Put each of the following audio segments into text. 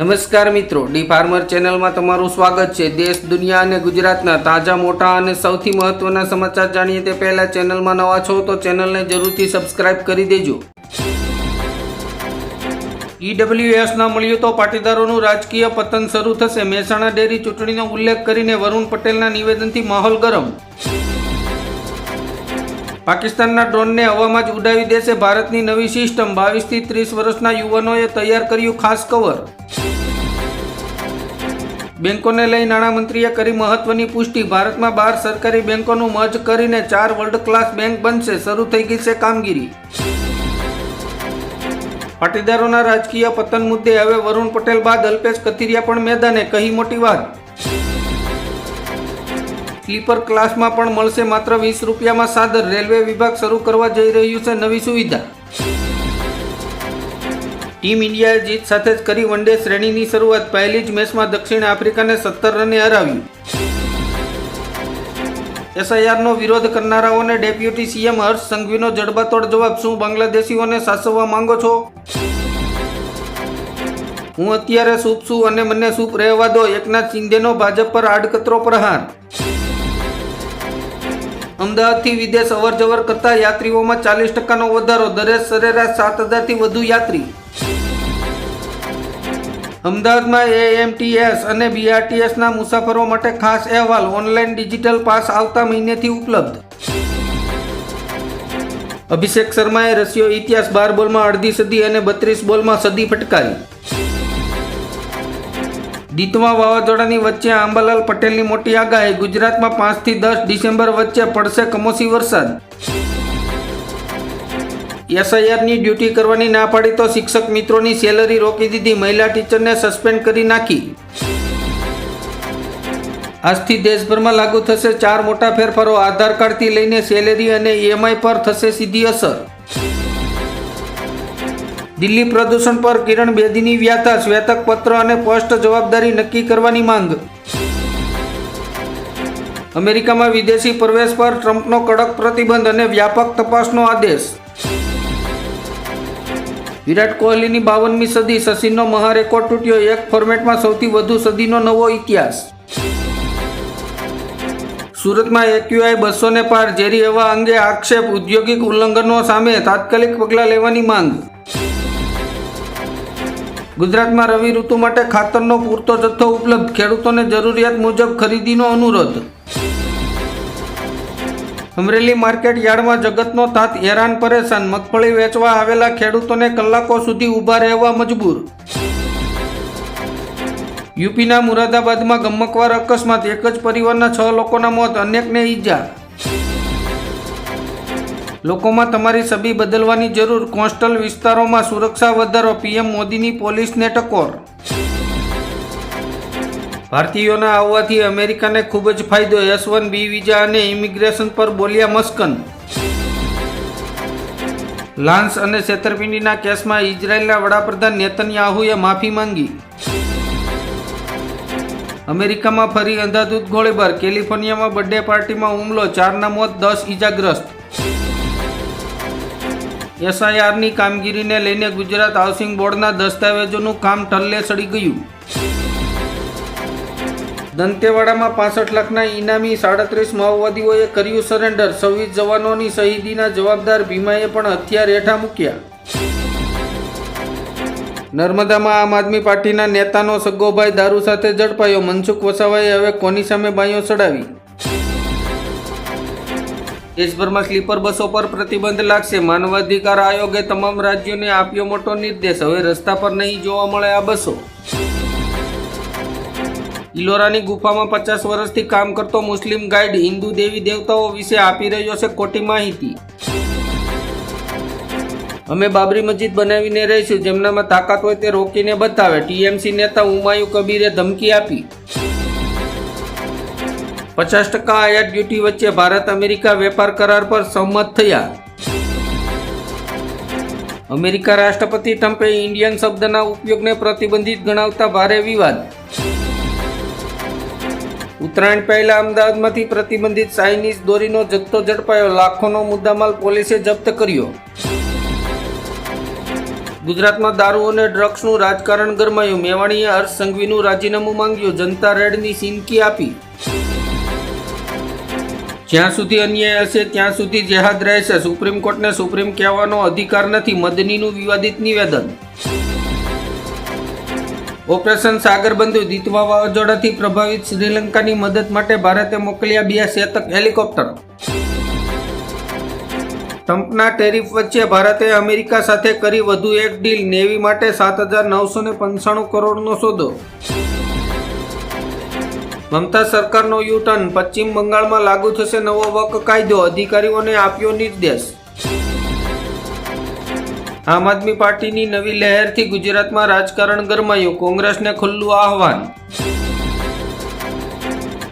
નમસ્કાર મિત્રો D farmer ચેનલમાં તમારું સ્વાગત છે. દેશ, દુનિયા અને ગુજરાતના તાજા, મોટા અને સૌથી મહત્વના સમાચાર જાણીએ તે પહેલા ચેનલમાં નવા છો તો ચેનલને જરૂરથી સબસ્ક્રાઇબ કરી દેજો. ઈડબ્લ્યુએસ ના મળ્યું તો પાટીદારોનું રાજકીય પતન શરૂ થશે. મહેસાણા ડેરી ચૂંટણીનો ઉલ્લેખ કરીને વરુણ પટેલના નિવેદનથી માહોલ ગરમ. પાકિસ્તાનના ડ્રોનને હવામાં જ ઉડાવી દેશે ભારતની નવી સિસ્ટમ. બાવીસથી ત્રીસ વર્ષના યુવાનોએ તૈયાર કર્યું ખાસ કવર. બેંકોને લઈ નાણામંત્રીએ કરી મહત્વની પુષ્ટિ. ભારતમાં બાર સરકારી બેંકોનું મર્જ કરીને ચાર વર્લ્ડ ક્લાસ બેંક બનશે. શરૂ થઈ ગઈ છે કામગીરી. પાટીદારોના રાજકીય પતન મુદ્દે હવે વરુણ પટેલ બાદ અલ્પેશ કથિરિયા પણ મેદાને. કહી મોટી વાત. સ્લીપર ક્લાસમાં પણ મળશે માત્ર વીસ રૂપિયામાં સાદર. રેલવે વિભાગ શરૂ કરવા જઈ રહ્યું છે નવી સુવિધા. ટીમ ઇન્ડિયાએ જીત સાથે જ કરી વનડે શ્રેણીની શરૂઆત. પહેલી જ મેચમાં દક્ષિણ આફ્રિકાને સત્તર રને હરાવ્યું. એસઆઈઆરનો વિરોધ કરનારાઓને ડેપ્યુટી સીએમ હર્ષ સંઘવીનો જડબાતોડ જવાબ. શું બાંગ્લાદેશીઓને સાચવવા માંગો છો? હું અત્યારે સૂપ છું અને મને સૂપ રહેવા દો. એકનાથ શિંદેનો ભાજપ પર આડકતરો પ્રહાર. અમદાવાદથી વિદેશ અવર જવર કરતા યાત્રીઓમાં ચાલીસ ટકાનો વધારો દરેક સરેરાશ સાત હજારથી વધુ યાત્રી. અમદાવાદમાં એએમટીએસ અને બીઆરટીએસના મુસાફરો માટે ખાસ અહેવાલ, ઓનલાઈન ડિજિટલ પાસ આવતા મહિનેથી ઉપલબ્ધ. અભિષેક શર્માએ રશિયો ઇતિહાસ બાર બોલમાં અડધી સદી અને બત્રીસ બોલમાં સદી ફટકારી. દીતવા વાવાઝોડાની વચ્ચે આંબાલાલ પટેલની મોટી આગાહી. ગુજરાતમાં પાંચથી દસ ડિસેમ્બર વચ્ચે પડશે કમોસી વરસાદ. એસઆઈઆરની ડ્યુટી કરવાની ના પાડી તો શિક્ષક મિત્રોની સેલરી રોકી દીધી. મહિલા ટીચરને સસ્પેન્ડ કરી નાખી. આજથી દેશભરમાં લાગુ થશે ચાર મોટા ફેરફારો. આધાર કાર્ડથી લઈને સેલેરી અને ઈએમઆઈ પર થશે સીધી અસર. દિલ્હી પ્રદૂષણ પર કિરણ બેદીની વ્યાથા, શ્વેતક પત્ર અને સ્પષ્ટ જવાબદારી નક્કી કરવાની માંગ. અમેરિકામાં વિદેશી પ્રવેશ પર ટ્રમ્પનો કડક પ્રતિબંધ અને વ્યાપક તપાસનો આદેશ. વિરાટ કોહલીની બાવનમી સદી, સચિનનો મહારેકોર્ડ તૂટ્યો, એક ફોર્મેટમાં સૌથી વધુ સદીનો નવો ઇતિહાસ. સુરતમાં એક્યુઆઈ બસો ને પાર, ઝેરી હવા અંગે આક્ષેપ, ઔદ્યોગિક ઉલ્લંઘનો સામે તાત્કાલિક પગલાં લેવાની માંગ. ગુજરાતમાં રવિ ઋતુ માટે ખાતરનો પૂરતો જથ્થો ઉપલબ્ધ. ખેડૂતોને જરૂરિયાત મુજબ ખરીદીનો અનુરોધ. અમરેલી માર્કેટ યાર્ડમાં જગતનો તાત હેરાન પરેશાન. મગફળી વેચવા આવેલા ખેડૂતોને કલાકો સુધી ઊભા રહેવા મજબૂર. યુપીના મુરાદાબાદમાં ગમકવાર અકસ્માત. એક જ પરિવારના છ લોકોના મોત, અનેકને ઈજા. લોકોમાં તમારી છબી બદલવાની જરૂર. કોસ્ટલ વિસ્તારોમાં સુરક્ષા વધારો. પીએમ મોદીની પોલીસને ટકોર. ભારતીયોના આવવાથી અમેરિકાને ખૂબ જ ફાયદો. એસ વન બી વિઝા અને ઇમિગ્રેશન પર બોલ્યા મસ્કન. લાન્સ અને છેતરપિંડીના કેસમાં ઇઝરાયેલના વડાપ્રધાન નેતન્યાહુએ માફી માંગી. અમેરિકામાં ફરી અંધાધૂત ગોળીબાર. કેલિફોર્નિયામાં બર્થડે પાર્ટીમાં હુમલો. ચારના મોત, દસ ઇજાગ્રસ્ત એસઆઈઆરની કામગીરીને લઈને ગુજરાત હાઉસિંગ બોર્ડના દસ્તાવેજોનું કામ ટલ્લે સડી ગયું. દંતેવાડામાં પાસઠ લાખના ઇનામી સાડત્રીસ માઓવાદીઓએ કર્યું સરેન્ડર. છવ્વીસ જવાનોની શહીદીના જવાબદાર ભીમાએ પણ હથિયાર હેઠા મૂક્યા. નર્મદામાં આમ આદમી પાર્ટીના નેતાનો સગ્ગોભાઈ દારૂ સાથે ઝડપાયો. મનસુખ વસાવાએ હવે કોની સામે બાંયો ચડાવી દેશભરમાં સ્લીપર બસો પર પ્રતિબંધ લાગશે. માનવાધિકાર આયોગે તમામ રાજ્યોને આપ્યો મોટો નિર્દેશ. હવે રસ્તા પર નહીં જોવા મળે આ બસો. ઇલોરાની ગુફામાં પચાસ વર્ષથી કામ કરતો મુસ્લિમ ગાઈડ હિન્દુ દેવી દેવતાઓ વિશે આપી રહ્યો છે ખોટી માહિતી. અમે બાબરી મસ્જિદ બનાવીને રહીશું. જેમનામાં તાકાત હોય તે રોકીને બતાવે. ટીએમસી નેતા હુમાયુ કબીરે ધમકી આપી. પચાસ ટકા આયાત ડ્યુટી વચ્ચે ભારત અમેરિકા વેપાર કરાર પર સહમત થયા. અમેરિકા રાષ્ટ્રપતિ ટ્રમ્પે ઇન્ડિયન શબ્દના ઉપયોગને પ્રતિબંધિત ગણાવતા ભારે વિવાદ. ઉત્તરાયણ પહેલા અમદાવાદમાંથી પ્રતિબંધિત ચાઇનીઝ દોરીનો જથ્થો ઝડપાયો, લાખોનો મુદ્દામાલ પોલીસે જપ્ત કર્યો. ગુજરાતમાં દારૂ અને ડ્રગ્સનું રાજકારણ ગરમાયું. મેવાણીએ હર્ષ સંઘવીનું રાજીનામું માંગ્યું. જનતા રેડની સિનકી આપી. જ્યાં સુધી અન્યાય હશે, ત્યાં સુધી જેહાદ રહેશે. સુપ્રીમ કોર્ટને સુપ્રીમ કહેવાનો અધિકાર નથી. મદનીનું વિવાદિત નિવેદન. ઓપરેશન સાગરબંધુ દીતવા વાવાઝોડાથી પ્રભાવિત શ્રીલંકાની મદદ માટે ભારતે મોકલ્યા બે શેતક હેલિકોપ્ટર. ટ્રમ્પના ટેરિફ વચ્ચે ભારતે અમેરિકા સાથે કરી વધુ એક ડીલ. નેવી માટે સાત હજાર નવસો ને પંચાણું કરોડનો સોદો. મમતા સરકારનો યુટર્ન પશ્ચિમ બંગાળમાં લાગુ થશે નવો વક કાયદો અધિકારીઓને આપ્યો નિર્દેશ. આમ આદમી પાર્ટીની નવી લહેરથી ગુજરાતમાં રાજકારણ ગરમાયું. કોંગ્રેસને ખુલ્લું આહવાન.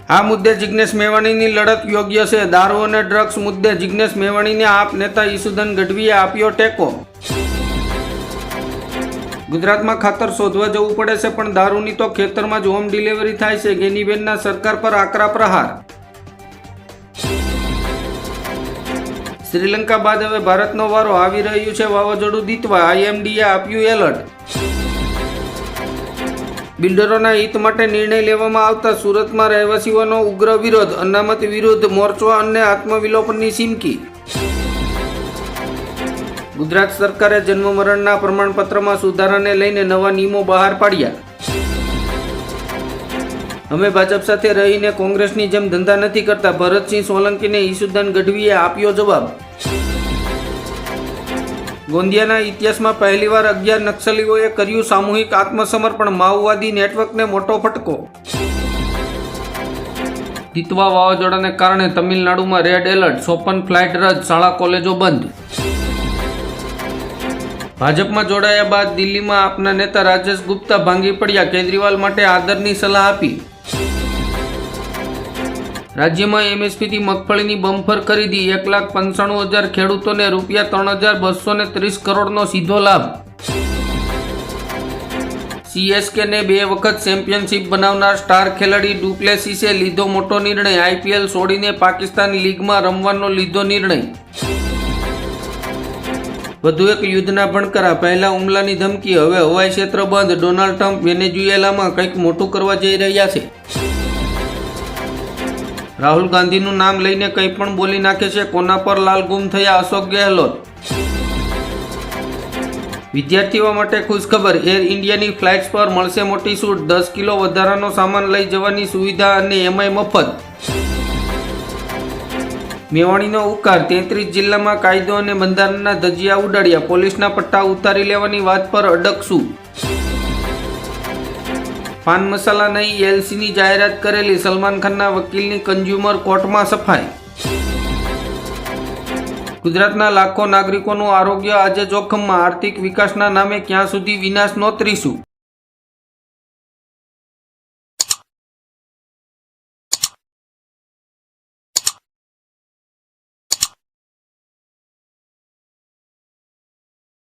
આ મુદ્દે જિજ્ઞેશ મેવાણીની લડત યોગ્ય છે. દારૂ અને ડ્રગ્સ મુદ્દે જિજ્ઞેશ મેવાણીને આપ નેતા ઈસુદન ગઢવીએ આપ્યો ટેકો. ગુજરાતમાં ખાતર શોધવા જવું પડે છે, પણ દારૂની તો ખેતરમાં જ હોમ ડિલિવરી થાય છે, ગેનીબેનના સરકાર પર આકરા પ્રહાર. શ્રીલંકા બાદ હવે ભારતનો વારો આવી રહ્યું છે, વાવાઝોડું દીતવા આઈએમડીએ આપ્યું એલર્ટ. બિલ્ડરોના હિત માટે નિર્ણય લેવામાં આવતા સુરતમાં રહેવાસીઓનો ઉગ્ર વિરોધ, અનામત વિરુદ્ધ મોરચો અને આત્મવિલોપનની ચીમકી ગુજરાત સરકારે જન્મ મરણના પ્રમાણપત્રમાં સુધારાને લઈને નવા નિયમો બહાર પાડ્યા. અમે ભાજપ સાથે રહીને કોંગ્રેસની જેમ ધંધા નથી કરતા. ભરતસિંહ સોલંકીને ઈસુદાન ગઢવીએ આપ્યો જવાબ. ગોંદિયાના ઇતિહાસમાં પહેલીવાર અગિયાર નક્સલીઓએ કર્યું સામૂહિક આત્મસમર્પણ. માઓવાદી નેટવર્કને મોટો ફટકો. દીતવા વાવાઝોડાને કારણે તમિલનાડુમાં રેડ એલર્ટ. સોપન ફ્લાઇટ રદ. શાળા કોલેજો બંધ. ભાજપમાં જોડાયા બાદ દિલ્હીમાં આપના નેતા રાજેશ ગુપ્તા ભાંગી પડ્યા. કેજરીવાલ માટે આદરની સલાહ આપી. રાજ્યમાં એમએસપીથી મગફળીની બમ્ફર ખરીદી. એક લાખ પંચાણું હજાર ખેડૂતોને રૂપિયા ત્રણ હજાર બસો ને ત્રીસ કરોડનો સીધો લાભ. સીએસકેને બે વખત ચેમ્પિયનશિપ બનાવનાર સ્ટાર ખેલાડી ડુપ્લેસીસે લીધો મોટો નિર્ણય. આઈપીએલ છોડીને પાકિસ્તાન લીગમાં રમવાનો લીધો નિર્ણય. વધુ એક યુદ્ધના ભણકરા, પહેલા હુમલાની ધમકી, હવે હવાઈ ક્ષેત્ર બંધ. ડોનાલ્ડ ટ્રમ્પ વેનેઝુએલામાં કંઈક મોટું કરવા જઈ રહ્યા છે. રાહુલ ગાંધીનું નામ લઈને કંઈ પણ બોલી નાખે છે, કોના પર લાલ ગુમ થયા અશોક ગેહલોત? વિદ્યાર્થીઓ માટે ખુશખબર, એર ઇન્ડિયાની ફ્લાઇટ્સ પર મળશે મોટી છૂટ. દસ કિલો વધારાનો સામાન લઈ જવાની સુવિધા અને એમાંય મફત. મેવાણીનો ઉકાર તેત્રીસ જિલ્લામાં કાયદો અને બંધારણના ધજિયા ઉડાડ્યા. પોલીસના પટ્ટા ઉતારી લેવાની વાત પર અડકશું. પાન મસાલા નહીં, એલસીની જાહેરાત કરેલી. સલમાન ખાનના વકીલની કન્ઝ્યુમર કોર્ટમાં સફાઈ. ગુજરાતના લાખો નાગરિકોનું આરોગ્ય આજે જોખમમાં. આર્થિક વિકાસના નામે ક્યાં સુધી વિનાશ નોતરીશું?